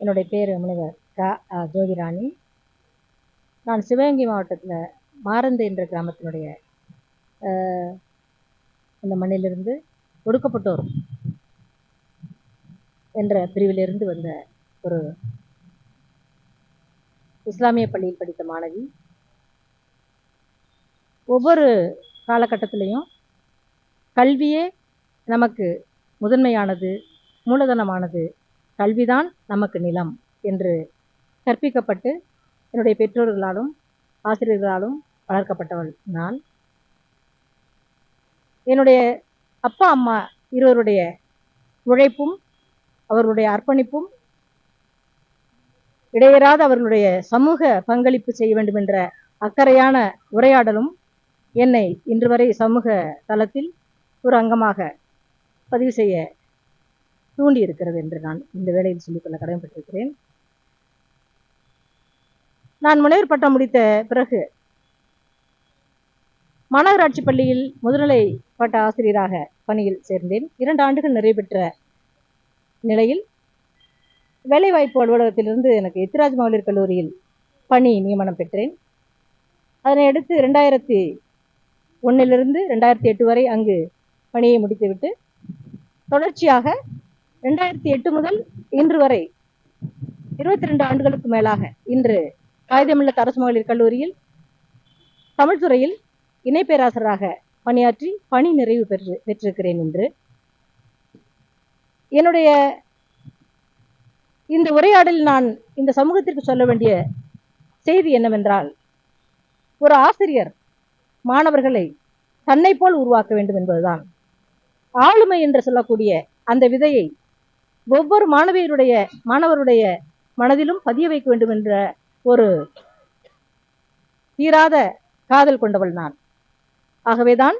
என்னுடைய பேர் முனைவர் கா ஜோதிராணி. நான் சிவகங்கை மாவட்டத்தில் மாரந்து என்ற கிராமத்தினுடைய அந்த இந்த மண்ணிலிருந்து ஒடுக்கப்பட்டோர் என்ற பிரிவிலிருந்து வந்த ஒரு இஸ்லாமிய பள்ளியில் படித்த மாணவி. ஒவ்வொரு காலகட்டத்திலையும் கல்வியே நமக்கு முதன்மையானது மூலதனமானது கல்விதான் நமக்கு நிலம் என்று கற்பிக்கப்பட்டு என்னுடைய பெற்றோர்களாலும் ஆசிரியர்களாலும் வளர்க்கப்பட்டவள் நான் என்னுடைய அப்பா அம்மா இருவருடைய உழைப்பும் அவர்களுடைய அர்ப்பணிப்பும் இடையராத அவர்களுடைய சமூக பங்களிப்பு செய்ய வேண்டும் என்ற அக்கறையான உரையாடலும் என்னை இன்று வரை சமூக தளத்தில் ஒரு அங்கமாக பதிவு செய்ய தூண்டி இருக்கிறது என்று நான் இந்த வேளையில் சொல்லிக்கொள்ள கடமைப்பட்டிருக்கிறேன். நான் முனைவர் பட்டம் முடித்த பிறகு மாநகராட்சி பள்ளியில் முதுநிலை பட்ட ஆசிரியராக பணியில் சேர்ந்தேன். இரண்டு ஆண்டுகள் நிறைவேற்ற நிலையில் வேலைவாய்ப்பு அலுவலகத்திலிருந்து எனக்கு எத்திராஜ் மகளிர் கல்லூரியில் பணி நியமனம் பெற்றேன். அதனை அடுத்து ரெண்டாயிரத்தி ஒன்றிலிருந்து ரெண்டாயிரத்தி எட்டு வரை அங்கு பணியை முடித்துவிட்டு தொடர்ச்சியாக ரெண்டாயிரத்தி எட்டு முதல் இன்று வரை இருபத்தி ரெண்டு ஆண்டுகளுக்கு மேலாக இன்று காகிதமில்லத் அரசு மகளிர் கல்லூரியில் தமிழ் துறையில் இணை பேராசிரியராக பணியாற்றி பணி நிறைவு பெற்று பெற்றிருக்கிறேன் என்று என்னுடைய இந்த உரையாடலில் நான் இந்த சமூகத்திற்கு சொல்ல வேண்டிய செய்தி என்னவென்றால் ஒரு ஆசிரியர் மாணவர்களை தன்னை போல் உருவாக்க வேண்டும் என்பதுதான். ஆளுமை என்று சொல்லக்கூடிய அந்த விதையை ஒவ்வொரு மாணவியருடைய மாணவருடைய மனதிலும் பதிய வைக்க வேண்டும் என்ற ஒரு தீராத காதல் கொண்டவள் நான். ஆகவேதான்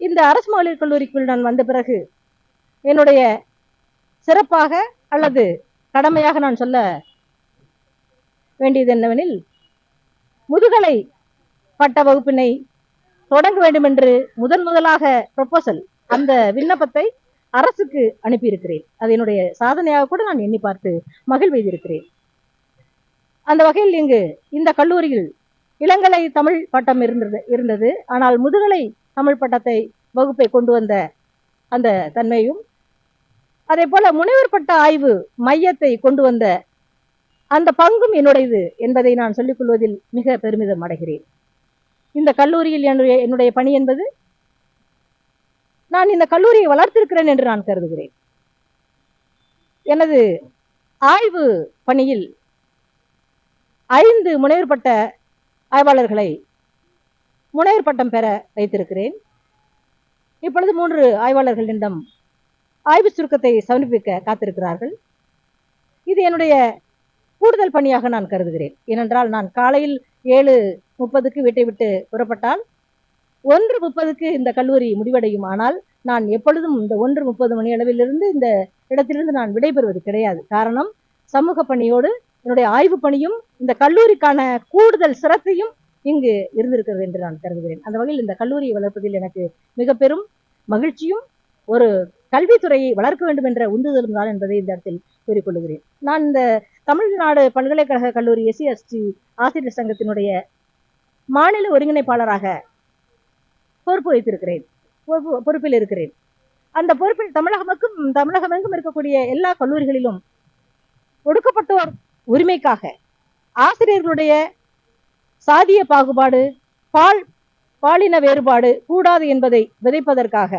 இந்த அரசு மகளிர் கல்லூரிக்குள் நான் வந்த பிறகு என்னுடைய சிறப்பாக அல்லது கடமையாக நான் சொல்ல வேண்டியது என்னவெனில் முதுகலை பட்ட வகுப்பினை தொடங்க வேண்டும் என்று முதன் முதலாக ப்ரொபோசல் அந்த விண்ணப்பத்தை அரசுக்கு அனுப்பியிருக்கிறேன். அது என்னுடைய சாதனையாக கூட நான் எண்ணி பார்த்து மகிழ்வைத்திருக்கிறேன் அந்த வகையில் இங்கு இந்த கல்லூரியில் இளங்கலை தமிழ் பட்டம் இருந்தது இருந்தது. ஆனால் முதுகலை தமிழ் பட்டத்தை வகுப்பை கொண்டு வந்த அந்த தன்மையும் அதே போல முனைவர் பட்ட ஆய்வு மையத்தை கொண்டு வந்த அந்த பங்கும் என்னுடையது என்பதை நான் சொல்லிக் கொள்வதில் மிக பெருமிதம் அடைகிறேன். இந்த கல்லூரியில் என்னுடைய என்னுடைய பணி என்பது நான் இந்த கல்லூரியை வளர்த்திருக்கிறேன் என்று நான் கருதுகிறேன். எனது ஆய்வு பணியில் ஐந்து முனைவர் பட்ட ஆய்வாளர்களை முனைவர் பட்டம் பெற வைத்திருக்கிறேன். இப்பொழுது மூன்று ஆய்வாளர்களிடம் ஆய்வு சுருக்கத்தை சமர்ப்பிக்க காத்திருக்கிறார்கள். இது என்னுடைய கூடுதல் பணியாக நான் கருதுகிறேன். ஏனென்றால் நான் காலையில் ஏழு முப்பதுக்கு வீட்டை விட்டு புறப்பட்டால் ஒன்று முப்பதுக்கு இந்த கல்லூரி முடிவடையும். ஆனால் நான் எப்பொழுதும் இந்த ஒன்று முப்பது மணி அளவிலிருந்து இந்த இடத்திலிருந்து நான் விடைபெறுவது கிடையாது. காரணம் சமூக பணியோடு என்னுடைய ஆய்வு பணியும் இந்த கல்லூரிக்கான கூடுதல் சிரத்தையும் இங்கு இருந்திருக்கிறது என்று நான் கருதுகிறேன். அந்த வகையில் இந்த கல்லூரியை வளர்ப்பதில் எனக்கு மிக பெரும் மகிழ்ச்சியும் ஒரு கல்வித்துறையை வளர்க்க வேண்டும் என்ற உந்துதலும் தான் என்பதை இந்த இடத்தில் கூறிக்கொள்கிறேன். நான் இந்த தமிழ்நாடு பல்கலைக்கழக கல்லூரி எஸ்சி எஸ்டி ஆசிரியர் சங்கத்தினுடைய மாநில ஒருங்கிணைப்பாளராக பொறுப்பு வைத்திருக்கிறேன். பொறுப்பு பொறுப்பில் இருக்கிறேன். அந்த பொறுப்பில் தமிழகமுக்கும் தமிழகமெங்கும் இருக்கக்கூடிய எல்லா கல்லூரிகளிலும் ஒடுக்கப்பட்டோர் உரிமைக்காக ஆசிரியர்களுடைய சாதிய பாகுபாடு பால் பாலின வேறுபாடு கூடாது என்பதை விதைப்பதற்காக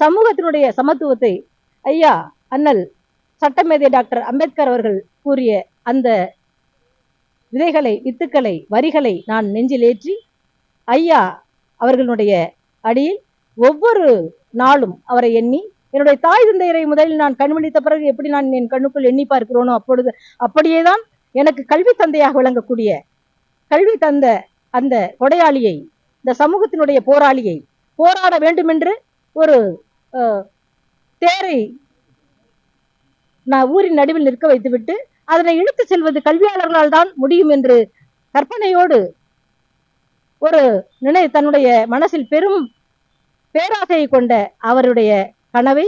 சமூகத்தினுடைய சமத்துவத்தை ஐயா அண்ணல் சட்டமேதை டாக்டர் அம்பேத்கர் அவர்கள் கூறிய அந்த விதைகளை வித்துக்களை வரிகளை நான் நெஞ்சிலேற்றி ஐயா அவர்களுடைய அடியில் ஒவ்வொரு நாளும் அவரை எண்ணி என்னுடைய தாய் தந்தையரை முதலில் நான் கண்மணித்த பிறகு எப்படி நான் என் கண்ணுக்குள் எண்ணி பார்க்கிறோனோ அப்பொழுது அப்படியேதான் எனக்கு கல்வி தந்தையாக விளங்கக்கூடிய கல்வி தந்த அந்த கொடையாளியை இந்த சமூகத்தினுடைய போராளியை போராட வேண்டுமென்று ஒரு அஹ், தேரை நான் ஊரின் நடுவில் நிற்க வைத்துவிட்டு அதனை இழுத்து செல்வது கல்வியாளர்களால் தான் முடியும் என்று கற்பனையோடு ஒரு நினை தன்னுடைய மனசில் பெரும் பேராசையை கொண்ட அவருடைய கனவை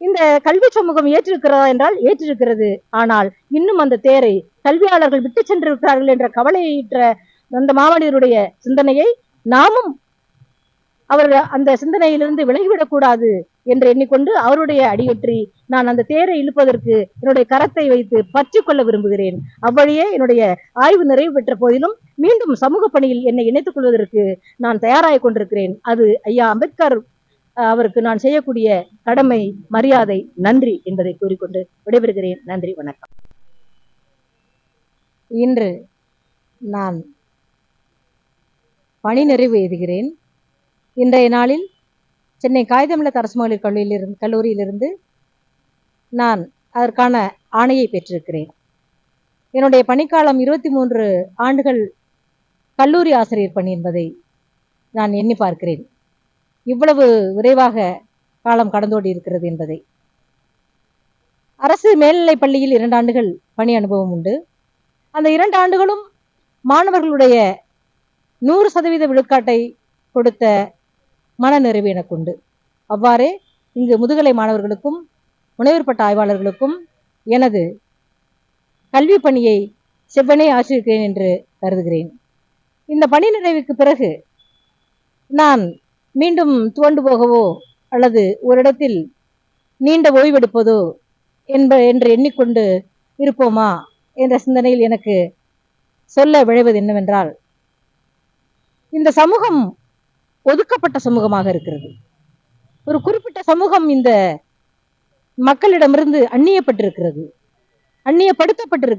இந்த கல்வி சமூகம் ஏற்றிருக்கிறதா என்றால் ஏற்றிருக்கிறது. ஆனால் இன்னும் அந்த தேரை கல்வியாளர்கள் விட்டு சென்றிருக்கிறார்கள் என்ற கவலையீற்ற அந்த மாமனிதருடைய சிந்தனையை நாமும் அவர் அந்த சிந்தனையிலிருந்து விலகிவிடக்கூடாது என்று எண்ணிக்கொண்டு அவருடைய அடியொற்றி நான் அந்த தேரை இழுப்பதற்கு என்னுடைய கரத்தை வைத்து பற்றி கொள்ள விரும்புகிறேன். அவ்வழியே என்னுடைய ஆய்வு நிறைவு பெற்ற போதிலும் மீண்டும் சமூக பணியில் என்னை இணைத்துக் கொள்வதற்கு நான் தயாராக கொண்டிருக்கிறேன். அது ஐயா அம்பேத்கர் அவருக்கு நான் செய்யக்கூடிய கடமை மரியாதை நன்றி என்பதை கூறிக்கொண்டு விடைபெறுகிறேன். நன்றி வணக்கம். இன்று நான் பணி நிறைவு எழுதுகிறேன் இன்றைய நாளில் சென்னை காகிதமில்லத் அரசு மகளிர் கல்லூரியிலிருந்து கல்லூரியிலிருந்து நான் அதற்கான ஆணையை பெற்றிருக்கிறேன். என்னுடைய பணிக்காலம் இருபத்தி மூன்று ஆண்டுகள் கல்லூரி ஆசிரியர் பணி என்பதை நான் எண்ணி பார்க்கிறேன். இவ்வளவு விரைவாக காலம் கடந்தோடி இருக்கிறது என்பதை. அரசு மேல்நிலைப் பள்ளியில் இரண்டு ஆண்டுகள் பணி அனுபவம் உண்டு. அந்த இரண்டு ஆண்டுகளும் மாணவர்களுடைய நூறு சதவீத விழுக்காட்டை கொடுத்த மன நிறைவு எனக்குண்டு. அவ்வாறே இங்கு முதுகலை மாணவர்களுக்கும் முனைவர் பட்ட ஆய்வாளர்களுக்கும் எனது கல்வி பணியை செவ்வனே ஆசிரியிருக்கிறேன் என்று கருதுகிறேன். இந்த பணி நிறைவுக்கு பிறகு நான் மீண்டும் துவண்டு போகவோ அல்லது ஒரு இடத்தில் நீண்ட ஓய்வெடுப்பதோ என்ப என்று எண்ணிக்கொண்டு இருப்போமா என்ற சிந்தனையில் எனக்கு சொல்ல விழைவது என்னவென்றால் இந்த சமூகம் ஒதுக்கப்பட்ட சமூகமாக இருக்கிறது. ஒரு குறிப்பிட்ட சமூகம் இந்த மக்களிடமிருந்து அந்நியப்பட்டிருக்கிறது. அந்நியப்படுத்தப்பட்டிருக்கு